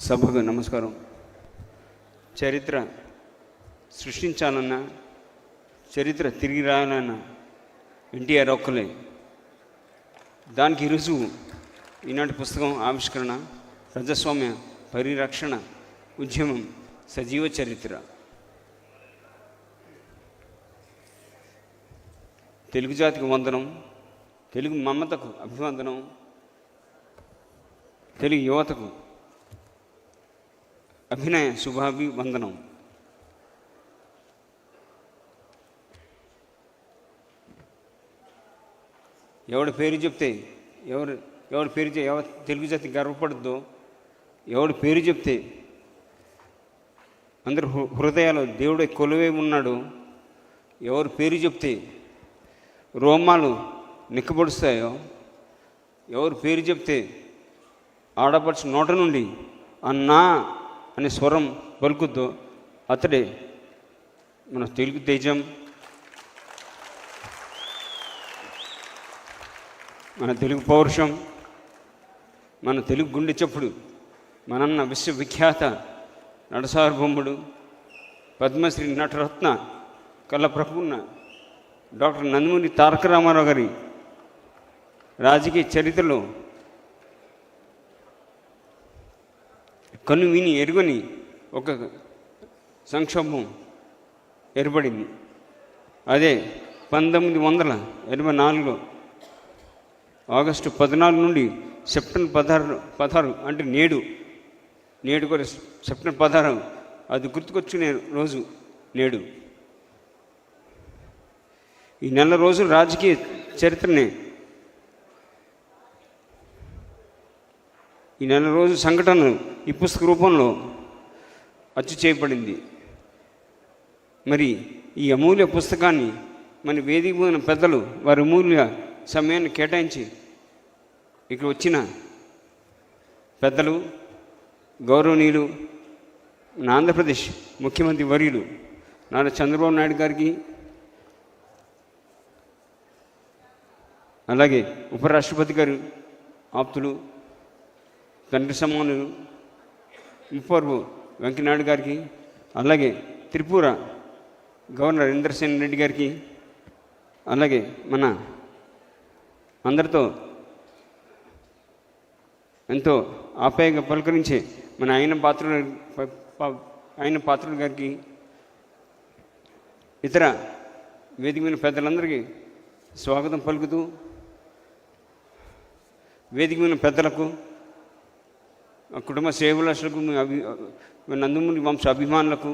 సభకు నమస్కారం చరిత్ర సృష్టించాలన్నా చరిత్ర తిరిగి రాయాలన్నా ఎన్టీఆర్ ఒక్కలే దానికి రుజువు ఈనాటి పుస్తకం ఆవిష్కరణ ప్రజాస్వామ్య పరిరక్షణ ఉద్యమం సజీవ చరిత్ర. తెలుగు జాతికి వందనం తెలుగు మమతకు అభివందనం తెలుగు యువతకు అభినయ శుభాభివందనం. ఎవడి పేరు చెప్తే ఎవరు ఎవడి పేరు చె- తెలుగు జాతి గర్వపడద్దో ఎవడి పేరు చెప్తే అందరు హృ- హృదయాలు దేవుడే కొలువై ఉన్నాడు ఎవరి పేరు చెప్తే రోమాలు నిక్కబడుస్తాయో? ఎవరు పేరు చెప్తే ఆడపడుచు నోట నుండి అన్నా అనే స్వరం పలుకుద్దో? అతడే మన తెలుగు తేజం. మన తెలుగు పౌరుషం. మన తెలుగు గుండె చప్పుడు. మనన్న విశ్వవిఖ్యాత నడసార్బొమ్ముడు పద్మశ్రీ నటరత్న కళ్ళప్రపున్న డాక్టర్ నందమూరి తారక రామారావు గారి రాజకీయ చరిత్రలో కన్ను విని ఎరుగని ఒక సంక్షోభం ఏర్పడింది. అదే పంతొమ్మిది వందల ఎనభై నాలుగులో ఆగస్టు పద్నాలుగు నుండి సెప్టెంబర్ పదహారు పదహారు అంటే నేడు నేడు కూడా సెప్టెంబర్ పదహారు అది గుర్తుకొచ్చుకునే రోజు నేడు. ఈ నెల రోజులు రాజకీయ చరిత్రనే. ఈ నెల రోజు సంఘటన ఈ పుస్తక రూపంలో అచ్చు చేయబడింది. మరి ఈ అమూల్య పుస్తకాన్ని మన వేదిక పోయిన పెద్దలు వారి అమూల్య సమయాన్ని కేటాయించి ఇక్కడ వచ్చిన పెద్దలు గౌరవనీయులు ఆంధ్రప్రదేశ్ ముఖ్యమంత్రి వర్యులు నారా చంద్రబాబు నాయుడు గారికి అలాగే ఉపరాష్ట్రపతి గారు ఆప్తులు తండ్రి సమానులు ముప్పర్వు వెంకనాయుడు గారికి అలాగే త్రిపుర గవర్నర్ ఇంద్రసేన్ రెడ్డి గారికి అలాగే మన అందరితో ఎంతో ఆప్యాయంగా పలకరించే మన ఆయన పాత్ర ఆయన పాత్రుడు గారికి ఇతర వేదిక మీద పెద్దలందరికీ స్వాగతం పలుకుతూ వేదిక మీద పెద్దలకు కుటుంబ సేవలకు అభి నందమూరి వంశ అభిమానులకు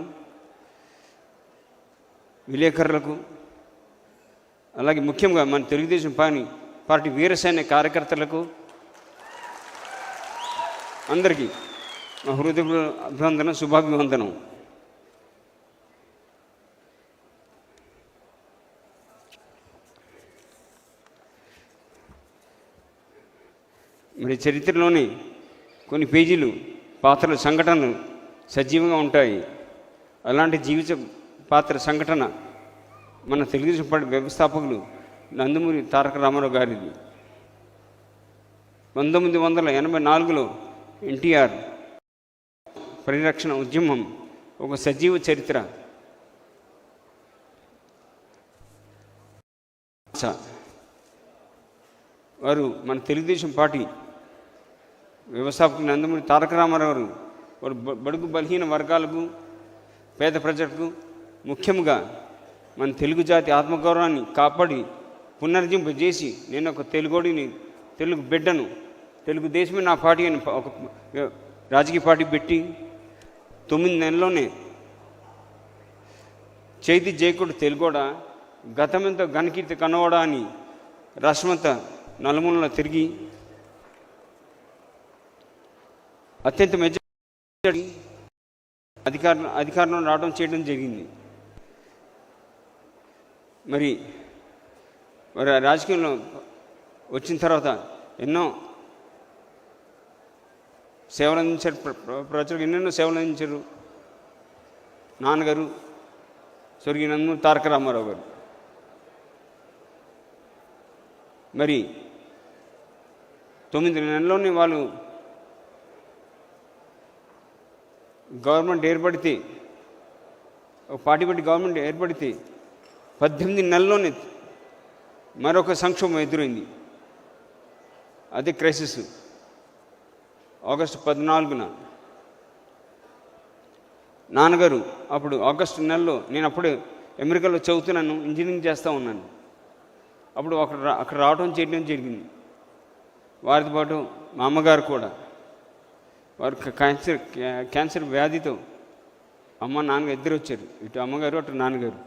విలేకరులకు అలాగే ముఖ్యంగా మన తెలుగుదేశం పార్టీ పార్టీ వీరసైన్య కార్యకర్తలకు అందరికీ హృదయ అభివందనం శుభాభివందనం మరి చరిత్రలోని కొన్ని పేజీలు పాత్రల సంఘటనలు సజీవంగా ఉంటాయి. అలాంటి జీవిత పాత్ర సంఘటన మన తెలుగుదేశం పార్టీ వ్యవస్థాపకులు నందమూరి తారక రామారావు గారిది. పంతొమ్మిది వందల ఎనభై నాలుగులో ఎన్టీఆర్ పరిరక్షణ ఉద్యమం ఒక సజీవ చరిత్ర. వారు మన తెలుగుదేశం పార్టీ వ్యవస్థాపకులు నందమూరి తారక రామారావు వారు బడుగు బలహీన వర్గాలకు పేద ప్రజలకు ముఖ్యంగా మన తెలుగు జాతి ఆత్మగౌరవాన్ని కాపాడి పునర్జింపజేసి నేను ఒక తెలుగోడిని తెలుగు బిడ్డను తెలుగుదేశమే నా పార్టీ అని ఒక రాజకీయ పార్టీ పెట్టి తొమ్మిది నెలల్లోనే చేతి జయకుడు తెలుగోడ గతమెంతో ఘనకీర్తి కనవడా అని రాష్ట్రమంతా నలుమూలలో తిరిగి అత్యంత మెజారిటీ అధికారం అధికారంలో రావడం చేయడం జరిగింది. మరి మరి రాజకీయంలో వచ్చిన తర్వాత ఎన్నో సేవలు అందించారు ప్ర- ప్రజలకు ఎన్నెన్నో సేవలు అందించారు నాన్నగారు స్వర్గీయ నన్ను తారక రామారావు గారు. మరి తొమ్మిది నెలల్లోనే వాళ్ళు గవర్నమెంట్ ఏర్పడితే ఒక పార్టీ పెట్టి గవర్నమెంట్ ఏర్పడితే పద్దెనిమిది నెలల్లోనే మరొక సంక్షోభం ఎదురైంది. అది క్రైసిస్ ఆగస్టు పద్నాలుగున నాన్నగారు అప్పుడు ఆగస్టు నెలలో నేను అప్పుడే అమెరికాలో చదువుతున్నాను ఇంజనీరింగ్ చేస్తూ ఉన్నాను. అప్పుడు అక్కడ అక్కడ రావడం చేయడం జరిగింది. వారితో పాటు మా అమ్మగారు కూడా వారు క్యాన్సర్ క్యాన్సర్ వ్యాధితో అమ్మ నాన్నగారు ఇద్దరు వచ్చారు. ఇటు అమ్మగారు అటు నాన్నగారు.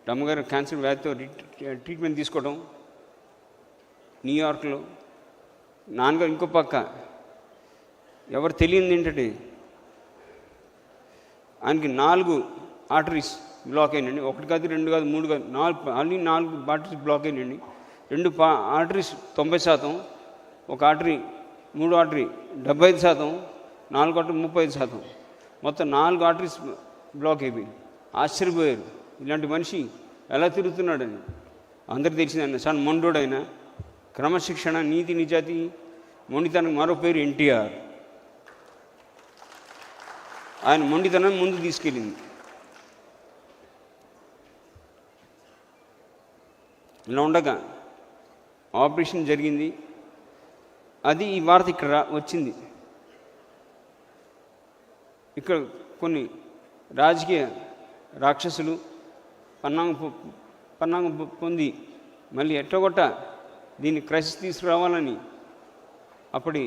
ఇటు అమ్మగారు క్యాన్సర్ వ్యాధితో ట్రీట్మెంట్ తీసుకోవడం న్యూయార్క్లో. నాన్నగారు ఇంకో పక్క. ఎవరు తెలియంది ఏంటంటే ఆయనకి నాలుగు ఆర్టరీస్ బ్లాక్ అయినండి ఒకటి కాదు రెండు కాదు మూడు కాదు నాలుగు అన్ని నాలుగు ఆర్టరీస్ బ్లాక్ అయినండి రెండు పా ఆర్టరీస్ తొంభై శాతం ఒక ఆర్టరీ మూడు ఆర్టరీ డెబ్బై ఐదు శాతం నాలుగు ఆర్టరీ ముప్పై ఐదు శాతం. మొత్తం నాలుగు ఆర్టరీస్ బ్లాక్ అయిపోయింది ఆశ్చర్యపోయారు. ఇలాంటి మనిషి ఎలా తిరుగుతున్నాడని. అందరు తెలిసింది ఆయన. సన్ మొండోడైన క్రమశిక్షణ నీతి నిజాతి. మొండితనం మరో పేరు ఎన్టీఆర్. ఆయన మొండితనం ముందు తీసుకెళ్ళింది. ఇలా ఉండగా ఆపరేషన్ జరిగింది. అది ఈ వార్త ఇక్కడ వచ్చింది. ఇక్కడ కొన్ని రాజకీయ రాక్షసులు పన్నాంగ పన్నాంగ పొంది మళ్ళీ ఎట్టగొట్ట దీన్ని క్రైసిస్ తీసుకురావాలని అప్పటి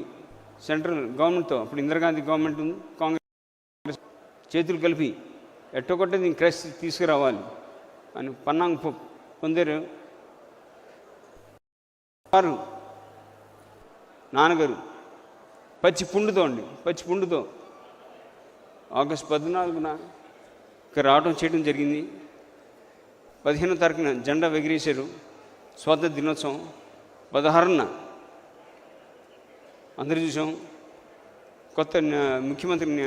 సెంట్రల్ గవర్నమెంట్తో అప్పుడు ఇందిరాగాంధీ గవర్నమెంట్ ఉంది కాంగ్రెస్ చేతులు కలిపి ఎట్టగొట్ట దీన్ని క్రైసిస్ తీసుకురావాలి అని పన్నాంగ పొందారు. వారు నాన్నగారు పచ్చి పుండుతో అండి పచ్చి పుండుతో ఆగస్ట్ పద్నాలుగున ఇక్కడ రావడం చేయడం జరిగింది. పదిహేనో తారీఖున జెండా ఎగిరేశారు స్వాతంత్ర దినోత్సవం పదహారున అందరూ చూసాం. కొత్త ముఖ్యమంత్రిని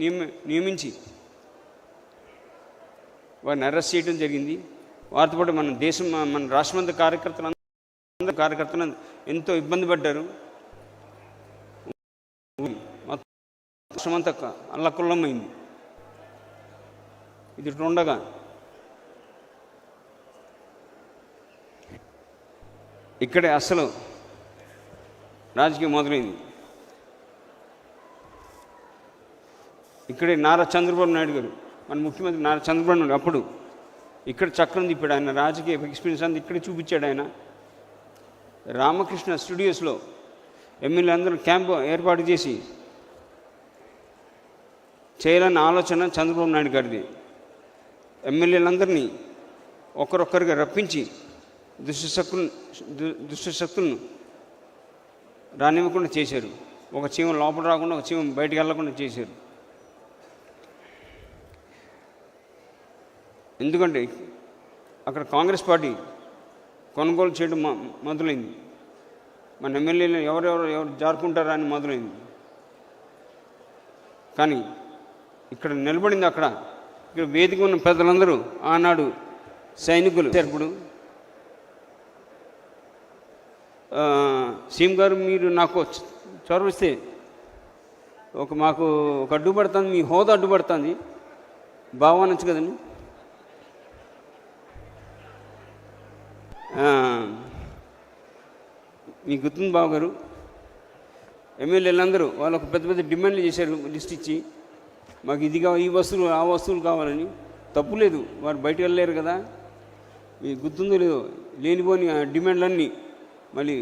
నియమ నియమించి వారిని అరెస్ట్ చేయడం జరిగింది. వారితో పాటు మన దేశం మన రాష్ట్రమంత కార్యకర్తలు అందరూ కార్యకర్తలు ఎంతో ఇబ్బంది పడ్డారు మొత్తం రాష్ట్రమంతా అల్లకుల్లమైంది. ఇది ఉండగా ఇక్కడే అసలు రాజకీయం మొదలైంది. ఇక్కడే నారా చంద్రబాబు నాయుడు గారు మన ముఖ్యమంత్రి నారా చంద్రబాబు నాయుడు అప్పుడు ఇక్కడ చక్రం తిప్పాడు. ఆయన రాజకీయ ఎక్స్పీరియన్స్ అంతా ఇక్కడే చూపించాడు ఆయన. రామకృష్ణ స్టూడియోస్లో ఎమ్మెల్యే అందరూ క్యాంపు ఏర్పాటు చేసి చేయాలన్న ఆలోచన చంద్రబాబు నాయుడు గారిది. ఎమ్మెల్యేలందరినీ ఒకరొక్కరిగా రప్పించి దుష్టశక్తులు దుష్టశక్తులను రానివ్వకుండా చేశారు. ఒక చీమ లోపల రాకుండా ఒక చీమ బయటికి వెళ్ళకుండా చేశారు. ఎందుకంటే అక్కడ కాంగ్రెస్ పార్టీ కొనుగోలు చేయడం మొదలైంది. మన ఎమ్మెల్యేలు ఎవరెవరు ఎవరు జారుకుంటారా అని మొదలైంది. కానీ ఇక్కడ నిలబడింది అక్కడ. ఇక్కడ వేదిక ఉన్న పెద్దలందరూ ఆనాడు సైనికులు. ఇప్పుడు ఆ, సీఎం గారు మీరు నాకు చొరవిస్తే ఒక మాకు ఒక అడ్డుపడుతుంది మీ హోదా అడ్డుపడుతుంది బావనొచ్చు కదండి. మీ గుర్తుంది బాబు గారు ఎమ్మెల్యేలందరూ వాళ్ళు ఒక పెద్ద పెద్ద డిమాండ్లు చేశారు లిస్ట్ ఇచ్చి. మాకు ఇది కావాలి ఈ వస్తువులు ఆ వస్తువులు కావాలని. తప్పు లేదు వారు బయటకు వెళ్ళలేరు కదా. మీకు గుర్తుందో లేదో లేనిపోని ఆ డిమాండ్లన్నీ మళ్ళీ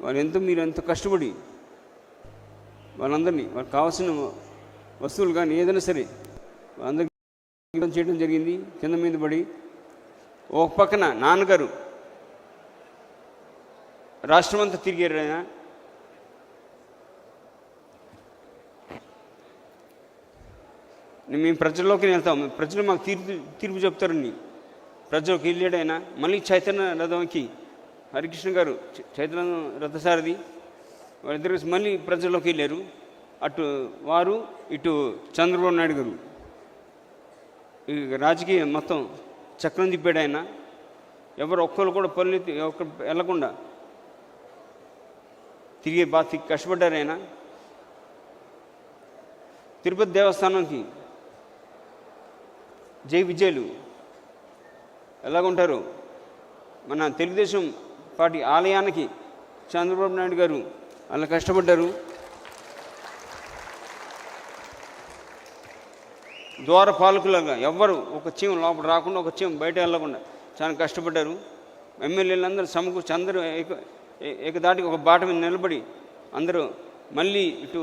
వారు ఎంతో మీరు ఎంతో కష్టపడి వాళ్ళందరినీ వాళ్ళకి కావాల్సిన వస్తువులు కానీ ఏదైనా సరే అందరికీ చేయడం జరిగింది కింద మీద పడి. ఒక పక్కన నాన్నగారు రాష్ట్రమంతా తిరిగారు ఆయన. మేము ప్రజల్లోకి వెళ్తాం. ప్రజలు మాకు తీర్పు తీర్పు చెప్తారండి ప్రజలకు వెళ్ళాడైనా మళ్ళీ చైతన్య రథంకి హరికృష్ణ గారు చైతన్య రథసారథి వాళ్ళిద్దరు మళ్ళీ ప్రజల్లోకి వెళ్ళారు. అటు వారు ఇటు చంద్రబాబు నాయుడు గారు. ఈ రాజకీయం మొత్తం చక్రం తిప్పాడు ఆయన. ఎవరు ఒక్కరు కూడా పనులు ఒక్క వెళ్ళకుండా తిరిగి బాగా కష్టపడ్డారు ఆయన. తిరుపతి దేవస్థానంకి జై విజయలు. ఎలాగుంటారు? మన తెలుగుదేశం పార్టీ ఆలయానికి చంద్రబాబు నాయుడు గారు అలా కష్టపడ్డారు. ద్వార పాలకులుగా ఎవ్వరు ఒక చీమ లోపల రాకుండా ఒక చీమ బయట వెళ్ళకుండా చాలా కష్టపడ్డారు. ఎమ్మెల్యేలందరూ సమకూర్చి అందరూ ఏక ఏకదాటికి ఒక బాట మీద నిలబడి అందరూ మళ్ళీ ఇటు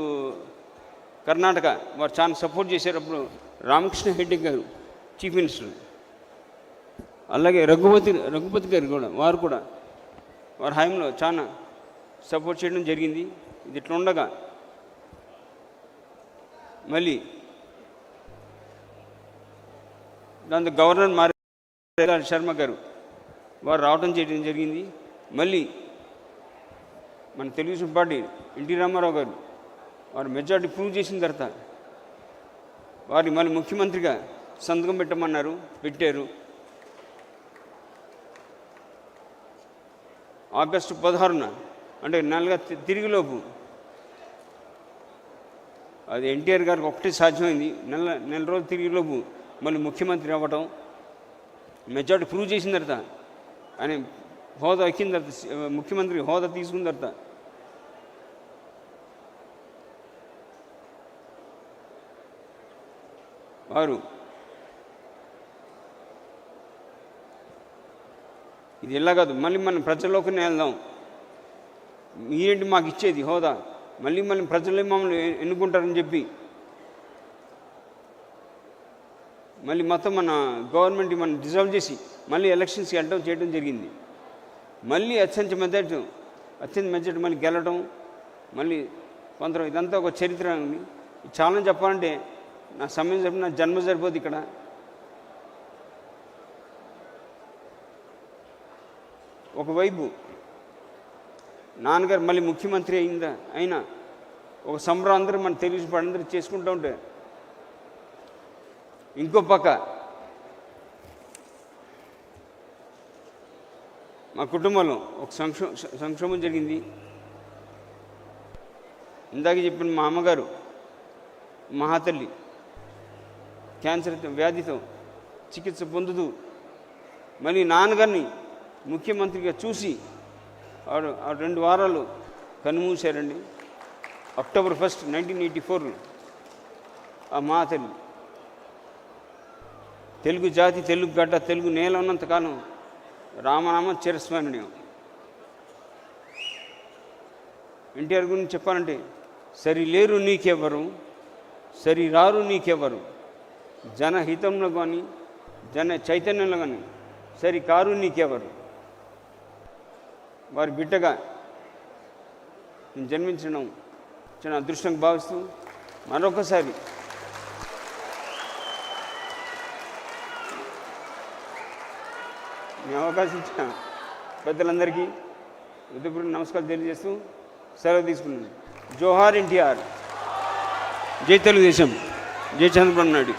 కర్ణాటక వారు చాలా సపోర్ట్ చేశారు అప్పుడు రామకృష్ణ హెడ్డి గారు. Chief minister. అలాగే రఘుపతి రఘుపతి గారు కూడా వారు కూడా వారి హయాంలో చాలా సపోర్ట్ చేయడం జరిగింది. ఇది ఇట్లా ఉండగా మళ్ళీ దాంతో గవర్నర్ మారి శర్మ గారు వారు రావడం చేయడం జరిగింది. మళ్ళీ మన తెలుగుదేశం పార్టీ ఎన్టీ రామారావు గారు వారు మెజార్టీ ప్రూవ్ చేసిన తర్వాత వారిని మళ్ళీ ముఖ్యమంత్రిగా సంతకం పెట్టమన్నారు పెట్టారు. ఆగస్టు పదహారున అంటే నెలగా తిరిగిలోపు. అది ఎన్టీఆర్ గారికి ఒకటే సాధ్యమైంది. నెల నెల రోజులు తిరిగిలోపు మళ్ళీ ముఖ్యమంత్రి అవ్వటం మెజార్టీ ప్రూవ్ చేసిన తర్వాత ఆయన హోదా ఎక్కిన తర్వాత ముఖ్యమంత్రి హోదా తీసుకున్న తర్వాత. వారు ఇది ఇలా కాదు. మళ్ళీ మనం ప్రజల్లోకి వెళ్దాం. మీరేంటి మాకు ఇచ్చేది? హోదా. మళ్ళీ మళ్ళీ ప్రజలే మమ్మల్ని ఎన్నుకుంటారని చెప్పి. మళ్ళీ మొత్తం మన గవర్నమెంట్ మనం డిజాల్వ్ చేసి మళ్ళీ ఎలక్షన్స్కి వెళ్ళడం చేయడం జరిగింది. మళ్ళీ అత్యంత మెజార్టీ అత్యంత మెజార్టీ మళ్ళీ గెలడం మళ్ళీ కొందరు ఇదంతా ఒక చరిత్ర ఉంది చాలా చెప్పాలంటే నా సమయం చెప్పిన నా జన్మ సరిపోదు ఇక్కడ. ఒకవైపు నాన్నగారు మళ్ళీ ముఖ్యమంత్రి అయిందా అయినా ఒక సంబరం అందరూ మన తెలుగు అందరూ చేసుకుంటూ ఉంటే. ఇంకో పక్క మా కుటుంబంలో ఒక సంక్షో సంక్షోభం జరిగింది. ఇందాక చెప్పిన మా అమ్మగారు మహాతల్లి క్యాన్సర్ వ్యాధితో చికిత్స పొందుతూ మళ్ళీ నాన్నగారిని ముఖ్యమంత్రిగా చూసి ఆడు ఆ రెండు వారాలు కన్నుమూశారండి అక్టోబర్ ఫస్ట్ నైన్టీన్ ఎయిటీ ఫోర్లో ఆ మహాతల్లి తెలుగు జాతి తెలుగు గడ్డ తెలుగు నేల ఉన్నంతకాలం రామనామ చిరస్మరణీయం. ఎన్టీఆర్ గురించి చెప్పాలంటే సరి లేరు నీకెవరు సరి రారు నీకెవరు జనహితంలో కానీ జన చైతన్యంలో కానీ సరి కారు నీకెవరు వారి బిడ్డగా నేను జన్మించడం చాలా అదృష్టంగా భావిస్తూ మరొకసారి మీ అవకాశం ఇచ్చిన పెద్దలందరికీ ఉదయపూర్ నమస్కారం తెలియజేస్తూ సెలవు తీసుకున్నాను. జోహార్ ఎన్టీఆర్. జై తెలుగుదేశం. జై చంద్రబాబు నాయుడు.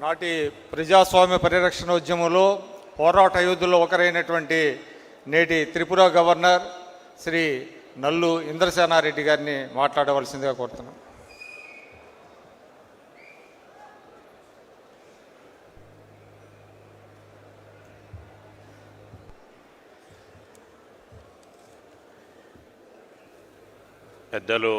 నాటి ప్రజాస్వామ్య పరిరక్షణ ఉద్యమంలో పోరాట యోధుల్లో ఒకరైనటువంటి నేటి త్రిపుర గవర్నర్ శ్రీ నల్లు ఇంద్రసేనారెడ్డి గారిని మాట్లాడవలసిందిగా కోరుతున్నాం. పెద్దలు